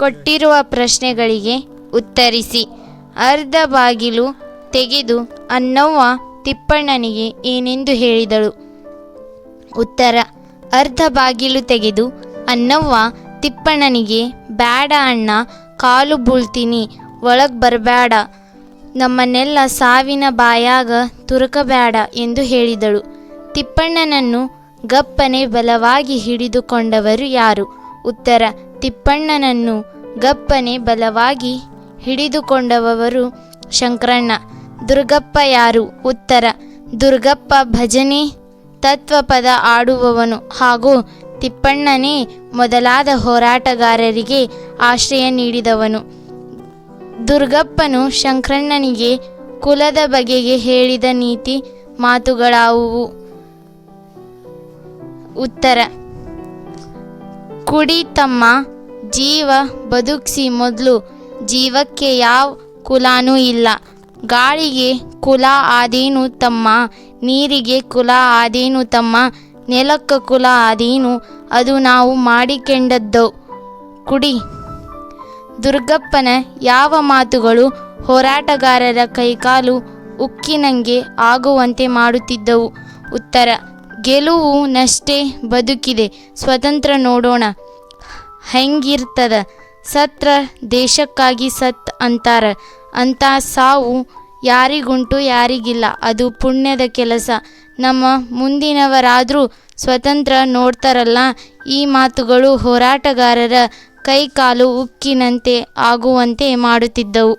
ಕೊಟ್ಟಿರುವ ಪ್ರಶ್ನೆಗಳಿಗೆ ಉತ್ತರಿಸಿ. ಅರ್ಧ ಬಾಗಿಲು ತೆಗೆದು ಅನ್ನವ್ವ ತಿಪ್ಪಣ್ಣನಿಗೆ ಏನೆಂದು ಹೇಳಿದಳು. ಉತ್ತರ, ಅರ್ಧ ಬಾಗಿಲು ತೆಗೆದು ಅನ್ನವ್ವ ತಿಪ್ಪಣ್ಣನಿಗೆ ಬೇಡ ಅಣ್ಣ, ಕಾಲು ಬೀಳ್ತೀನಿ, ಒಳಗೆ ಬರಬೇಡ ನಮ್ಮನ್ನೆಲ್ಲ ಸಾವಿನ ಬಾಯಾಗ ತುರುಕಬೇಡ ಎಂದು ಹೇಳಿದಳು. ತಿಪ್ಪಣ್ಣನನ್ನು ಗಪ್ಪನೆ ಬಲವಾಗಿ ಹಿಡಿದುಕೊಂಡವರು ಯಾರು? ಉತ್ತರ ತಿಪ್ಪಣ್ಣನನ್ನು ಗಪ್ಪನೆ ಬಲವಾಗಿ ಹಿಡಿದುಕೊಂಡವರು ಶಂಕರಣ್ಣ. ದುರ್ಗಪ್ಪ ಯಾರು? ಉತ್ತರ, ದುರ್ಗಪ್ಪ ಭಜನೆ ತತ್ವಪದ ಆಡುವವನು ಹಾಗೂ ತಿಪ್ಪಣ್ಣನೇ ಮೊದಲಾದ ಹೋರಾಟಗಾರರಿಗೆ ಆಶ್ರಯ ನೀಡಿದವನು. ದುರ್ಗಪ್ಪನು ಶಂಕರಣ್ಣನಿಗೆ ಕುಲದ ಬಗೆಗೆ ಹೇಳಿದ ನೀತಿ ಮಾತುಗಳಾವುವು. ಉತ್ತರ ಕುಡಿ ತಮ್ಮ ಜೀವ ಬದುಕ್ಸಿ ಮೊದಲು. ಜೀವಕ್ಕೆ ಯಾವ ಕುಲಾನೂ ಇಲ್ಲ. ಗಾಳಿಗೆ ಕುಲ ಆದೇನು ತಮ್ಮ? ನೀರಿಗೆ ಕುಲ ಆದೇನು ತಮ್ಮ? ನೆಲಕ್ಕ ಕುಲ ಆದೇನು? ಅದು ನಾವು ಮಾಡಿಕೊಂಡದ್ದು? ಕುಡಿ. ದುರ್ಗಪ್ಪನ ಯಾವ ಮಾತುಗಳು ಹೋರಾಟಗಾರರ ಕೈಕಾಲು ಉಕ್ಕಿನಂಗೆ ಆಗುವಂತೆ ಮಾಡುತ್ತಿದ್ದವು. ಉತ್ತರ, ಗೆಲುವು ನಷ್ಟೇ ಬದುಕಿದೆ. ಸ್ವತಂತ್ರ ನೋಡೋಣ. ಹೆಂಗಿರ್ತದ? ಸತ್ರ ದೇಶಕ್ಕಾಗಿ ಸತ್ ಅಂತಾರ. ಅಂತ ಸಾವು ಯಾರಿಗುಂಟು ಯಾರಿಗಿಲ್ಲ. ಅದು ಪುಣ್ಯದ ಕೆಲಸ. ನಮ್ಮ ಮುಂದಿನವರಾದರೂ ಸ್ವತಂತ್ರ ನೋಡ್ತಾರಲ್ಲ. ಈ ಮಾತುಗಳು ಹೋರಾಟಗಾರರ ಕೈಕಾಲು ಉಕ್ಕಿನಂತೆ ಆಗುವಂತೆ ಮಾಡುತ್ತಿದ್ದವು.